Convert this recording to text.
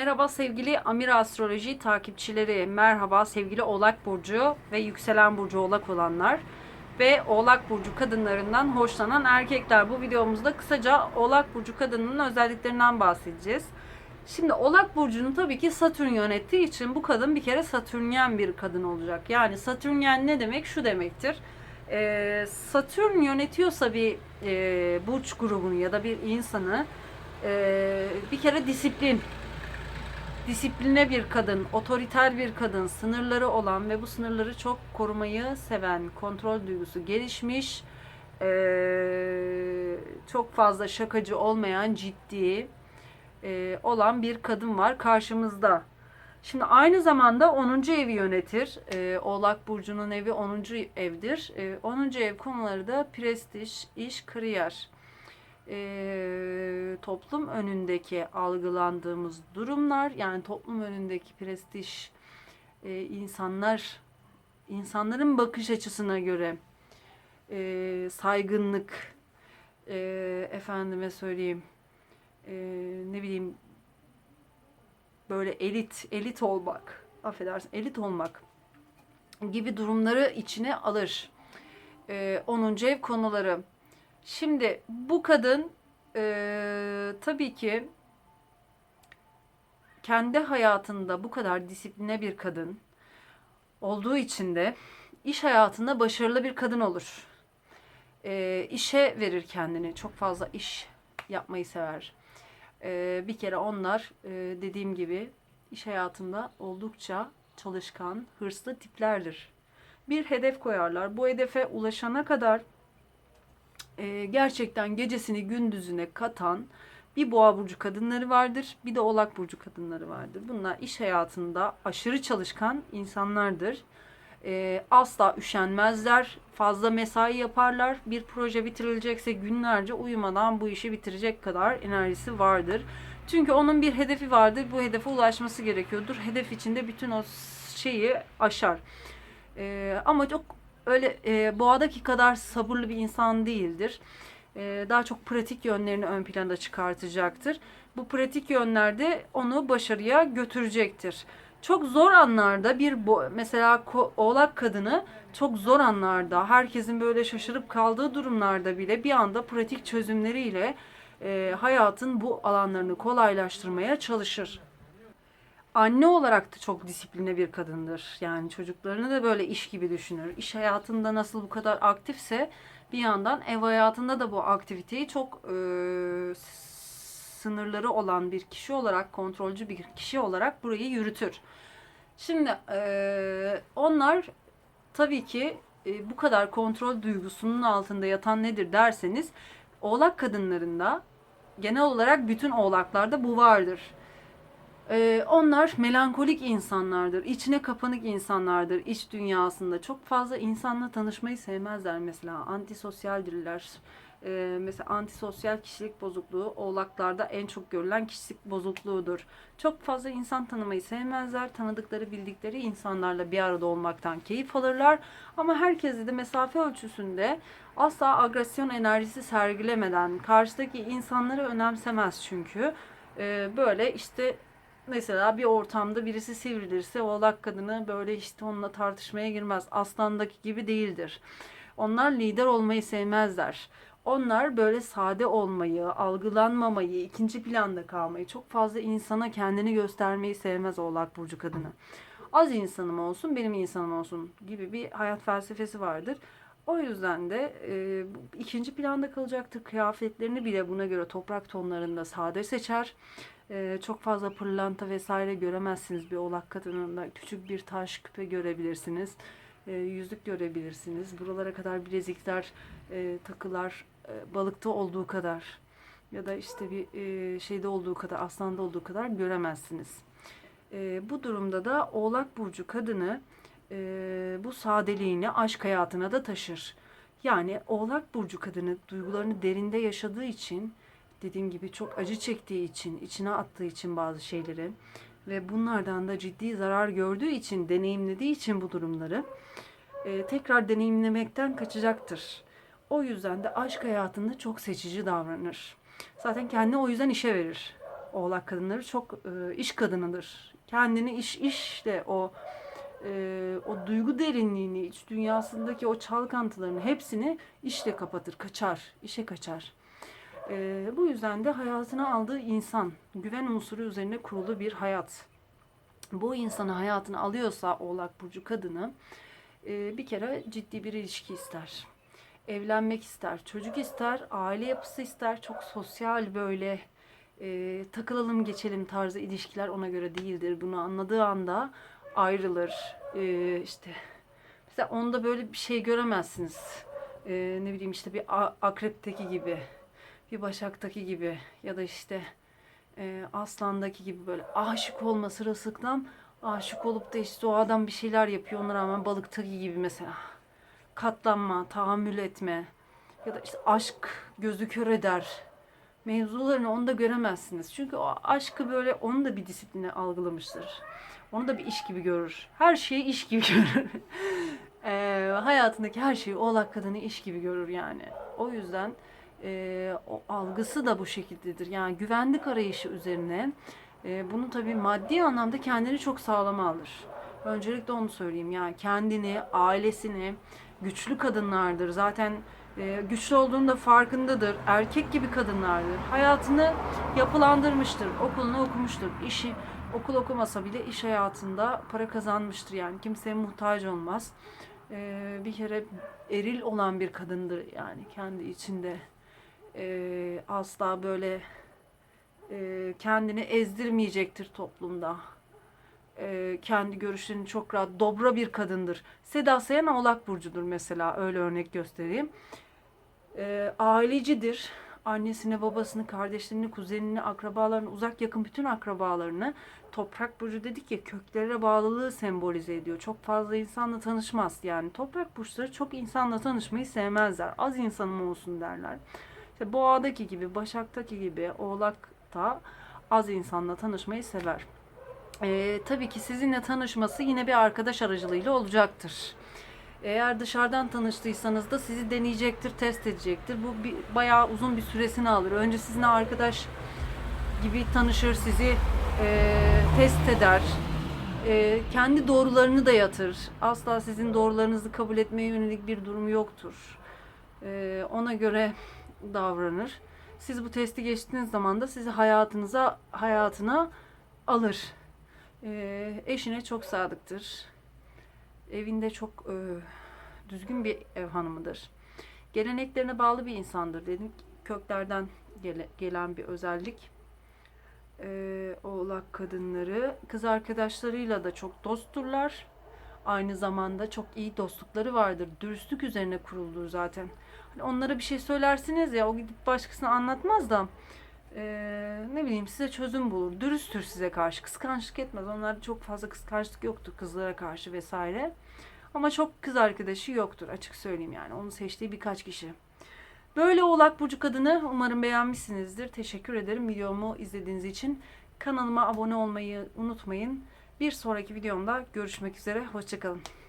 Merhaba sevgili Amir Astroloji takipçileri. Merhaba sevgili Oğlak Burcu ve Yükselen Burcu Oğlak olanlar. Ve Oğlak Burcu kadınlarından hoşlanan erkekler. Bu videomuzda kısaca Oğlak Burcu kadınının özelliklerinden bahsedeceğiz. Şimdi Oğlak Burcu'nu tabii ki Satürn yönettiği için bu kadın bir kere Satürnyen bir kadın olacak. Yani Satürnyen ne demek? Şu demektir. Ee, Satürn yönetiyorsa bir e, burç grubunu ya da bir insanı e, bir kere disiplin, disipline bir kadın, otoriter bir kadın, sınırları olan ve bu sınırları çok korumayı seven, kontrol duygusu gelişmiş, eee, çok fazla şakacı olmayan, ciddi eee, olan bir kadın var karşımızda. Şimdi aynı zamanda 10. evi yönetir. Eee, Oğlak Burcu'nun evi 10. evdir. Eee, 10. ev konuları da prestij, iş, kariyer e, toplum önündeki algılandığımız durumlar yani toplum önündeki prestij e, insanlar insanların bakış açısına göre e, saygınlık e, efendime söyleyeyim e, ne bileyim böyle elit elit olmak affedersin elit olmak gibi durumları içine alır. E, 10. ev konuları. Şimdi bu kadın e, tabii ki kendi hayatında bu kadar disipline bir kadın olduğu için de iş hayatında başarılı bir kadın olur. E, işe verir kendini. Çok fazla iş yapmayı sever. E, bir kere onlar e, dediğim gibi iş hayatında oldukça çalışkan, hırslı tiplerdir. Bir hedef koyarlar. Bu hedefe ulaşana kadar e, gerçekten gecesini gündüzüne katan bir boğa burcu kadınları vardır, bir de oğlak burcu kadınları vardır. Bunlar iş hayatında aşırı çalışkan insanlardır. E, asla üşenmezler, fazla mesai yaparlar. Bir proje bitirilecekse günlerce uyumadan bu işi bitirecek kadar enerjisi vardır. Çünkü onun bir hedefi vardır, bu hedefe ulaşması gerekiyordur. Hedef içinde bütün o şeyi aşar. E, ama çok öyle e, boğadaki kadar sabırlı bir insan değildir. E, daha çok pratik yönlerini ön planda çıkartacaktır. Bu pratik yönlerde onu başarıya götürecektir. Çok zor anlarda bir mesela oğlak kadını çok zor anlarda herkesin böyle şaşırıp kaldığı durumlarda bile bir anda pratik çözümleriyle e, hayatın bu alanlarını kolaylaştırmaya çalışır anne olarak da çok disipline bir kadındır. Yani çocuklarını da böyle iş gibi düşünür. İş hayatında nasıl bu kadar aktifse bir yandan ev hayatında da bu aktiviteyi çok e, sınırları olan bir kişi olarak, kontrolcü bir kişi olarak burayı yürütür. Şimdi e, onlar tabii ki e, bu kadar kontrol duygusunun altında yatan nedir derseniz oğlak kadınlarında genel olarak bütün oğlaklarda bu vardır. Ee, onlar melankolik insanlardır, içine kapanık insanlardır, iç dünyasında. Çok fazla insanla tanışmayı sevmezler mesela. Antisosyaldirler. Ee, mesela antisosyal kişilik bozukluğu oğlaklarda en çok görülen kişilik bozukluğudur. Çok fazla insan tanımayı sevmezler. Tanıdıkları, bildikleri insanlarla bir arada olmaktan keyif alırlar. Ama herkese de mesafe ölçüsünde asla agresyon enerjisi sergilemeden, karşıdaki insanları önemsemez çünkü. Ee, böyle işte Mesela bir ortamda birisi sivrilirse oğlak kadını böyle işte onunla tartışmaya girmez. Aslandaki gibi değildir. Onlar lider olmayı sevmezler. Onlar böyle sade olmayı, algılanmamayı, ikinci planda kalmayı, çok fazla insana kendini göstermeyi sevmez Oğlak Burcu kadını. Az insanım olsun, benim insanım olsun gibi bir hayat felsefesi vardır. O yüzden de e, ikinci planda kalacaktır. Kıyafetlerini bile buna göre toprak tonlarında sade seçer. E, çok fazla pırlanta vesaire göremezsiniz bir oğlak kadınında. Küçük bir taş küpe görebilirsiniz. E, yüzük görebilirsiniz. Buralara kadar bilezikler, e, takılar e, balıkta olduğu kadar ya da işte bir e, şeyde olduğu kadar, aslanda olduğu kadar göremezsiniz. E, bu durumda da Oğlak Burcu kadını e, bu sadeliğini aşk hayatına da taşır. Yani Oğlak Burcu kadını duygularını derinde yaşadığı için, dediğim gibi çok acı çektiği için, içine attığı için bazı şeyleri ve bunlardan da ciddi zarar gördüğü için, deneyimlediği için bu durumları e, tekrar deneyimlemekten kaçacaktır. O yüzden de aşk hayatında çok seçici davranır. Zaten kendini o yüzden işe verir. Oğlak kadınları çok e, iş kadınıdır. Kendini iş işle o e, o duygu derinliğini, iç dünyasındaki o çalkantılarını hepsini işle kapatır, kaçar, işe kaçar. E, bu yüzden de hayatına aldığı insan, güven unsuru üzerine kurulu bir hayat. Bu insanı hayatına alıyorsa Oğlak Burcu kadını e, bir kere ciddi bir ilişki ister. Evlenmek ister, çocuk ister, aile yapısı ister. Çok sosyal böyle e, takılalım geçelim tarzı ilişkiler ona göre değildir. Bunu anladığı anda ayrılır. E, işte mesela onda böyle bir şey göremezsiniz. E, ne bileyim işte bir akrepteki gibi, bir başaktaki gibi ya da işte e, aslandaki gibi böyle aşık olma sırılsıklam aşık olup da işte o adam bir şeyler yapıyor ona rağmen balıktaki gibi mesela katlanma, tahammül etme ya da işte aşk gözü kör eder mevzularını onda göremezsiniz. Çünkü o aşkı böyle onu da bir disipline algılamıştır. Onu da bir iş gibi görür. Her şeyi iş gibi görür. Eee, hayatındaki her şeyi oğlak kadını iş gibi görür yani. O yüzden eee, o algısı da bu şekildedir. Yani güvenlik arayışı üzerine eee, bunu tabii maddi anlamda kendini çok sağlama alır. Öncelikle onu söyleyeyim. Yani kendini, ailesini, güçlü kadınlardır. Zaten e, güçlü olduğunda farkındadır. Erkek gibi kadınlardır. Hayatını yapılandırmıştır. Okulunu okumuştur. İşi okul okumasa bile iş hayatında para kazanmıştır. Yani kimseye muhtaç olmaz. E, bir kere eril olan bir kadındır yani kendi içinde. E, asla böyle e, kendini ezdirmeyecektir toplumda. Kendi görüşlerini çok rahat, dobra bir kadındır. Seda Sayan Oğlak Burcu'dur mesela, öyle örnek göstereyim. E, ailecidir. Annesini, babasını, kardeşlerini, kuzenini, akrabalarını, uzak yakın bütün akrabalarını Toprak Burcu dedik ya köklere bağlılığı sembolize ediyor. Çok fazla insanla tanışmaz yani. Toprak burçları çok insanla tanışmayı sevmezler. Az insanım olsun derler. İşte boğadaki gibi, başaktaki gibi, oğlakta az insanla tanışmayı sever. Ee, tabii ki sizinle tanışması yine bir arkadaş aracılığıyla olacaktır. Eğer dışarıdan tanıştıysanız da sizi deneyecektir, test edecektir. Bu bir, bayağı uzun bir süresini alır. Önce sizinle arkadaş gibi tanışır, sizi e, test eder. E, kendi doğrularını da yatır. Asla sizin doğrularınızı kabul etmeye yönelik bir durum yoktur. E, ona göre davranır. Siz bu testi geçtiğiniz zaman da sizi hayatınıza hayatına alır. E, eşine çok sadıktır. Evinde çok e, düzgün bir ev hanımıdır. Geleneklerine bağlı bir insandır dedik. Köklerden gele- gelen bir özellik. E, oğlak kadınları kız arkadaşlarıyla da çok dostturlar. Aynı zamanda çok iyi dostlukları vardır. Dürüstlük üzerine kurulur zaten. Hani onlara bir şey söylersiniz ya o gidip başkasına anlatmaz da ee, ne bileyim size çözüm bulur. Dürüsttür size karşı. Kıskançlık etmez. Onlarda çok fazla kıskançlık yoktur kızlara karşı vesaire. Ama çok kız arkadaşı yoktur açık söyleyeyim yani. Onu seçtiği birkaç kişi. Böyle Oğlak Burcu kadını umarım beğenmişsinizdir. Teşekkür ederim videomu izlediğiniz için. Kanalıma abone olmayı unutmayın. Bir sonraki videomda görüşmek üzere. Hoşçakalın.